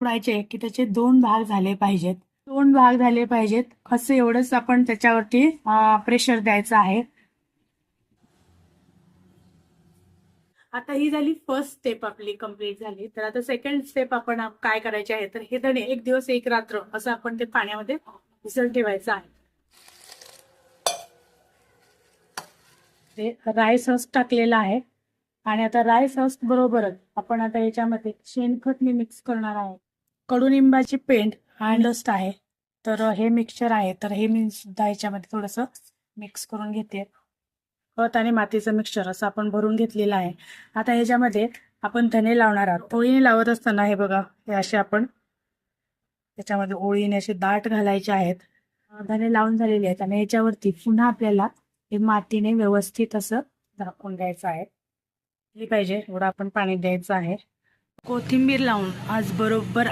उकडायचे की त्याचे दोन भाग झाले पाहिजेत. दोन भाग झाले पाहिजेत. असं एवढंच आपण त्याच्यावरती प्रेशर द्यायचं आहे. आता ही झाली फर्स्ट स्टेप आपली कंप्लीट झाली. तर आता सेकंड स्टेप आपण काय करायचे आहे? तर हे धणे एक दिवस एक रात्र असं आपण ते पाण्यामध्ये मिसळ ठेवायचं आहे. राय सॉस टाकलेला आहे. आणि आता राय सॉस बरोबरच आपण आता याच्यामध्ये शेणखत मी मिक्स करणार आहे. कडुनिंबाची पेंट आणि डस्ट आहे. तर हे मिक्सचर आहे. तर हे मी सुद्धा याच्यामध्ये थोडंसं मिक्स करून घेते. खत आणि मातीचं मिक्सचर असं आपण भरून घेतलेलं आहे. आता ह्याच्यामध्ये आपण धने लावणार आहोत. ओळीने लावत असताना हे बघा हे असे आपण त्याच्यामध्ये ओळीने असे दाट घालायचे आहेत. धने लावून झालेले आहेत आणि याच्यावरती पुन्हा आपल्याला हे मातीने व्यवस्थित असं झाकून द्यायचं आहे. हे पाहिजे एवढं आपण पाणी द्यायचं आहे. कोथिंबीर लावून आज बरोबर